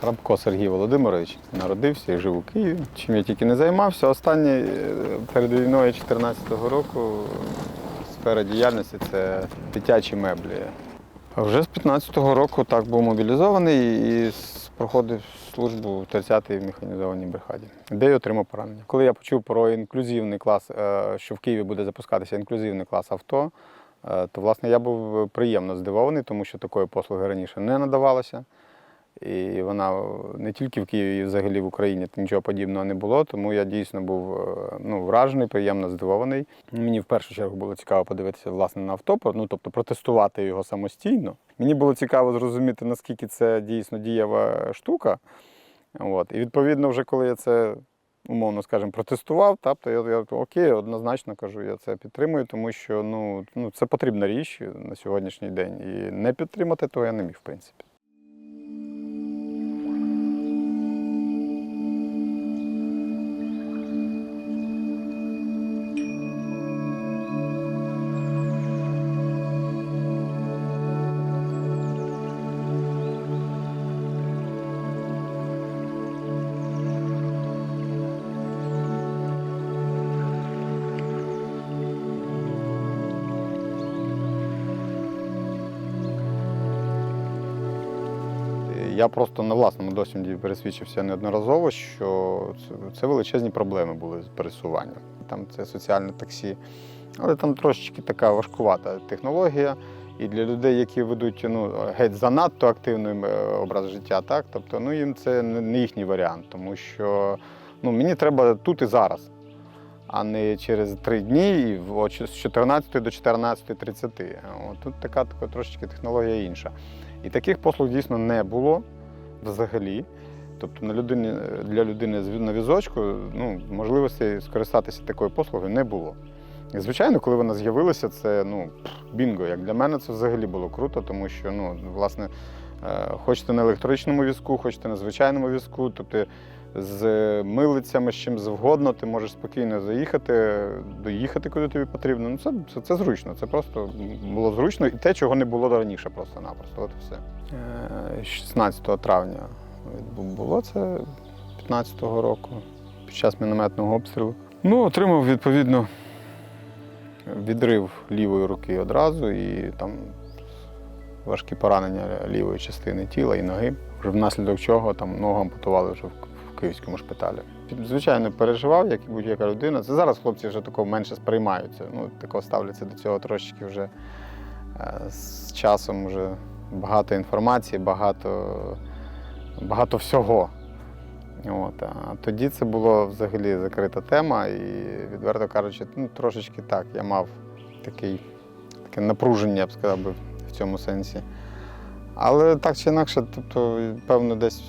Храбко Сергій Володимирович народився і жив у Києві. Чим я тільки не займався. Останнє е, перед війною 2014 року сфера діяльності це дитячі меблі. А вже з 15-го року так був мобілізований і проходив службу в 30-й механізованій бригаді, де й отримав поранення. Коли я почув про інклюзивний клас, е, що в Києві буде запускатися інклюзивний клас авто, е, то власне я був приємно здивований, тому що такої послуги раніше не надавалося. І вона не тільки в Києві, і взагалі в Україні нічого подібного не було. Тому я дійсно був е, ну, вражений, приємно здивований. Мені в першу чергу було цікаво подивитися власне на авто, ну тобто протестувати його самостійно. Мені було цікаво зрозуміти, наскільки це дійсно дієва штука. От. І відповідно, вже коли я це умовно скажемо, протестував, тобто я, я окей, однозначно кажу, я це підтримую, тому що ну, ну, це потрібна річ на сьогоднішній день. І не підтримати того я не міг, в принципі. Я просто на власному досвіді пересвідчився неодноразово, що це, величезні проблеми були з пересуванням. Там це соціальне таксі, але там трошечки така важкувата технологія. І для людей, які ведуть ну, геть занадто активний е, образ життя, так, тобто ну, їм це не їхній варіант, тому що ну, мені треба тут і зараз, а не через три дні з 14 до 14.30. Тут така, така трошечки технологія інша. І таких послуг дійсно не було взагалі. Тобто на людині, для людини на візочку ну, можливості скористатися такою послугою не було. І, звичайно, коли вона з'явилася, це ну, бінго. Як для мене це взагалі було круто, тому що ну, власне, е, хочете на електричному візку, хочете на звичайному візку, тобто з милицями, з чим завгодно, ти можеш спокійно заїхати, доїхати, куди тобі потрібно. Ну, це, це, це зручно, це просто було зручно і те, чого не було раніше просто-напросто. От і все. Е, 16 травня було це 15-го року під час мінометного обстрілу. Ну, отримав відповідно відрив лівої руки одразу і там важкі поранення лівої частини тіла і ноги. Внаслідок чого там ногу ампутували вже в київському шпиталі. Звичайно, переживав, як і будь-яка людина. Це зараз хлопці вже такого менше сприймаються. Ну, такого ставляться до цього трошечки вже е, з часом вже багато інформації, багато, багато всього. От, а тоді це було взагалі закрита тема, і, відверто кажучи, ну, трошечки так, я мав такий, таке напруження, я б сказав би, в цьому сенсі. Але так чи інакше, тобто, певно, десь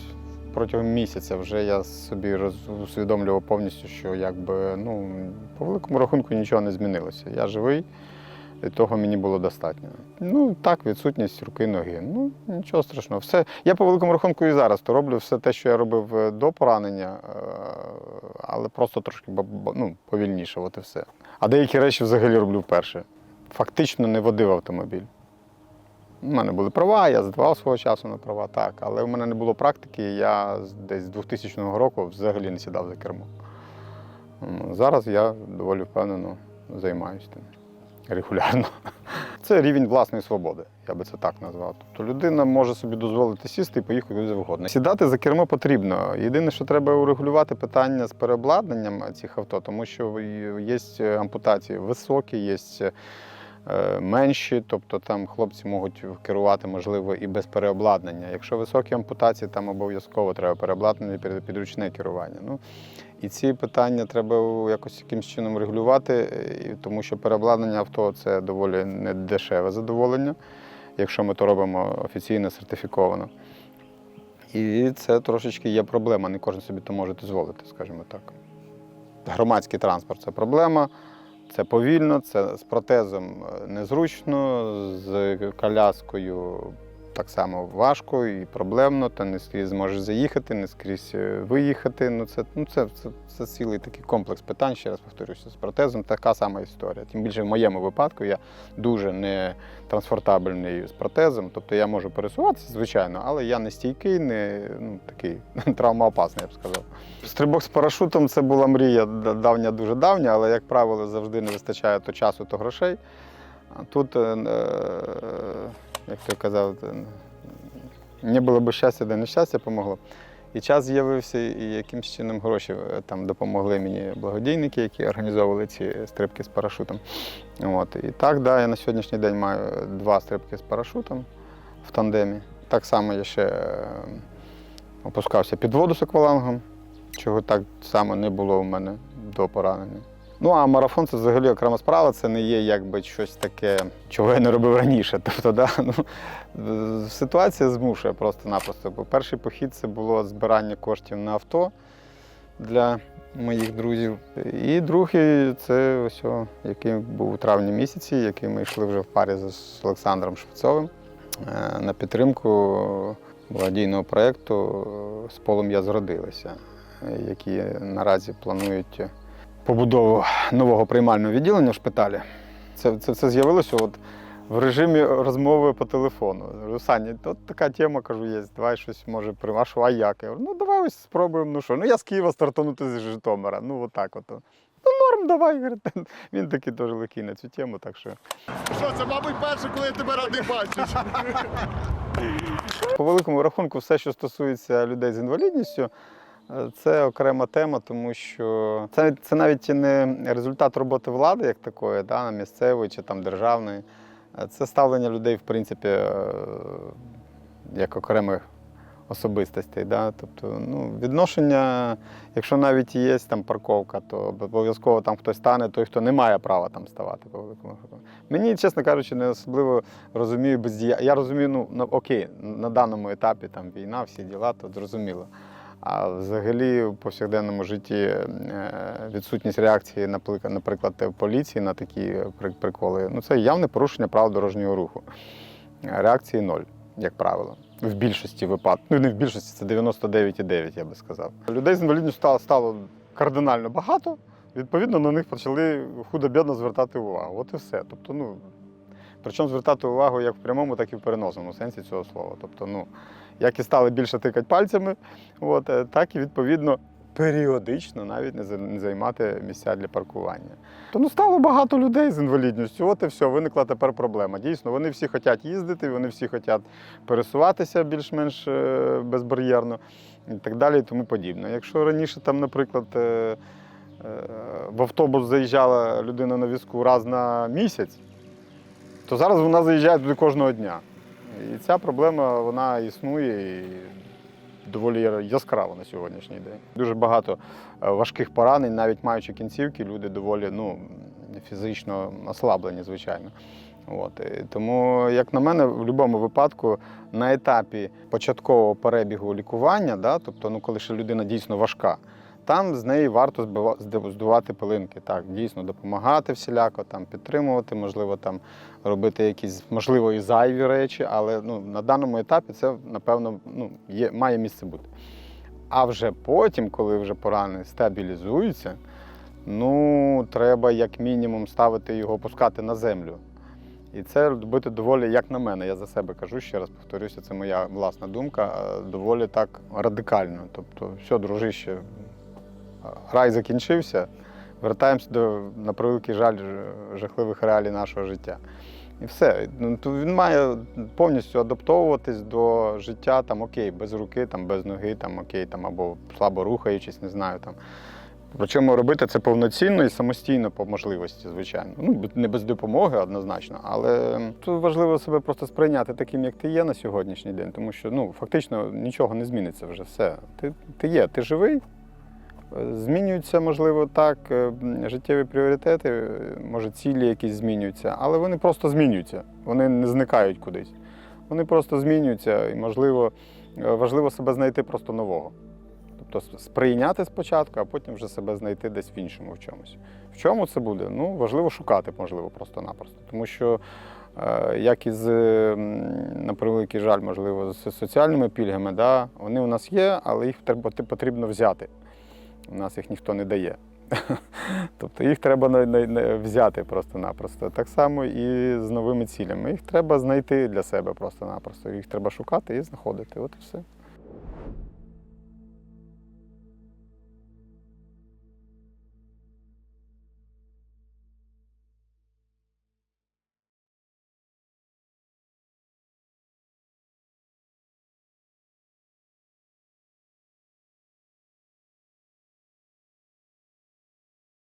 протягом місяця вже я собі усвідомлював повністю, що якби, ну, по великому рахунку нічого не змінилося. Я живий, і того мені було достатньо. Ну, так, відсутність руки, ноги. Ну, нічого страшного. Все. Я по великому рахунку і зараз то роблю все те, що я робив е, до поранення, е, але просто трошки ну, повільніше, от і все. А деякі речі взагалі роблю вперше. Фактично не водив автомобіль. У мене були права, я здавав свого часу на права, так, але в мене не було практики, я десь з 2000 року взагалі не сідав за кермо. Зараз я доволі впевнено займаюся тим регулярно. Це рівень власної свободи, я би це так назвав. Тобто людина може собі дозволити сісти і поїхати куди завгодно. Сідати за кермо потрібно. Єдине, що треба урегулювати питання з переобладнанням цих авто, тому що є ампутації високі, є менші, тобто там хлопці можуть керувати, можливо, і без переобладнання. Якщо високі ампутації, там обов'язково треба переобладнання підручне керування. Ну, і ці питання треба якось якимось чином регулювати, е, тому що переобладнання авто це доволі недешеве задоволення, якщо ми то робимо офіційно сертифіковано. І це трошечки є проблема, не кожен собі то може дозволити, скажімо так. Громадський транспорт це проблема, це повільно, це з протезом е, незручно, з коляскою так само важко і проблемно, та не скрізь зможеш заїхати, не скрізь е, виїхати. Ну, це, ну, це, це, це цілий такий комплекс питань, ще раз повторюся, з протезом така сама історія. Тим більше в моєму випадку я дуже не трансфортабельний з протезом, тобто я можу пересуватися, звичайно, але я не стійкий, не ну, такий травмоопасний, я б сказав. Стрибок з парашутом це була мрія давня, дуже давня, але, як правило, завжди не вистачає то часу, то грошей. Тут, е, е, як ти казав, не було б щастя, де нещастя помогло. І час з'явився, і якимсь чином гроші е, там допомогли мені благодійники, які організовували ці стрибки з парашутом. От. І так, да, я на сьогоднішній день маю два стрибки з парашутом в тандемі. Так само я ще е, опускався під воду з аквалангом, чого так само не було у мене до поранення. Ну а марафон це взагалі окрема справа, це не є якби щось таке, чого я не робив раніше. Тобто, да, ну, ситуація змушує просто-напросто. Бо перший похід це було збирання коштів на авто для моїх друзів. І другий це ось, який був у травні місяці, який ми йшли вже в парі з Олександром Швецовим е, на підтримку благодійного проєкту з полум'я зродилися, які наразі планують побудову нового приймального відділення в шпиталі. Це, це все з'явилося от в режимі розмови по телефону. Кажу, Саня, от така тема, кажу, є, давай щось може приймаш, а як? Я говорю, ну давай ось спробуємо. Ну що, ну я з Києва стартанути з Житомира. Ну отак от. Ну норм, давай. говорить. Він такий теж легкий на цю тему, так що. Що, це, мабуть, перше, коли я тебе радий бачиш. По великому рахунку, все, що стосується людей з інвалідністю, це окрема тема, тому що це, це навіть не результат роботи влади як такої, да, місцевої чи там державної. Е, Це ставлення людей, в принципі, е, як окремих особистостей. Да? Тобто, ну, відношення, якщо навіть є там парковка, то обов'язково там хтось стане, той, хто не має права там ставати по великому. Мені, чесно кажучи, не особливо розумію бездія. Я розумію, ну, ну окей, на даному етапі там війна, всі діла, то зрозуміло. А взагалі в повсякденному житті е, відсутність реакції, наприклад, поліції на такі приколи, ну це явне порушення правил дорожнього руху. Реакції ноль, як правило. В більшості випадків. Ну, не в більшості, це 99,9, я би сказав. Людей з інвалідністю стало, стало кардинально багато. Відповідно, на них почали худо-бідно звертати увагу. От і все. Тобто, ну, причому звертати увагу як в прямому, так і в переносному сенсі цього слова. Тобто, ну, як і стали більше тикати пальцями, от, е, так і відповідно періодично навіть не займати місця для паркування. То ну стало багато людей з інвалідністю. От і все, виникла тепер проблема. Дійсно, вони всі хочуть їздити, вони всі хочуть пересуватися більш-менш е, безбар'єрно і так далі, і тому подібне. Якщо раніше там, наприклад, е, в автобус заїжджала людина на візку раз на місяць, то зараз вона заїжджає туди кожного дня. І ця проблема вона існує і доволі яскрава на сьогоднішній день. Дуже багато е, важких поранень, навіть маючи кінцівки, люди доволі ну, фізично ослаблені, звичайно. От. Тому, як на мене, в будь-якому випадку на етапі початкового перебігу лікування, да, тобто, ну, коли ще людина дійсно важка, там з неї варто здувати пилинки. Так, дійсно допомагати всіляко, там, підтримувати, можливо, там, робити якісь, можливо, і зайві речі, але ну, на даному етапі це, напевно, ну, є, має місце бути. А вже потім, коли вже поранений стабілізується, ну, треба як мінімум ставити його, опускати на землю. І це робити доволі, як на мене, я за себе кажу, ще раз повторюся, це моя власна думка, е, доволі так радикально. Тобто, все, дружище, рай закінчився, вертаємося до, на превеликий жаль, жахливих реалій нашого життя. І все. Ну, він має повністю адаптовуватись до життя, там, окей, без руки, там, без ноги, там, окей, там, або слабо рухаючись, не знаю. Там. Причому робити це повноцінно і самостійно по можливості, звичайно. Ну, не без допомоги однозначно, але тут важливо себе просто сприйняти таким, як ти є на сьогоднішній день, тому що ну, фактично нічого не зміниться вже все. Ти, ти є, ти живий. Змінюються, можливо, так, е, життєві пріоритети, е, може, цілі якісь змінюються, але вони просто змінюються, вони не зникають кудись. Вони просто змінюються, і, можливо, е, важливо себе знайти просто нового. Тобто сприйняти спочатку, а потім вже себе знайти десь в іншому в чомусь. В чому це буде? Ну, важливо шукати, можливо, просто-напросто. Тому що, як і з, на превеликий жаль, можливо, з соціальними пільгами, да, вони у нас є, але їх потрібно взяти. У нас їх ніхто не дає. Тобто їх треба взяти просто-напросто. Так само і з новими цілями. Їх треба знайти для себе просто-напросто. Їх треба шукати і знаходити. От і все.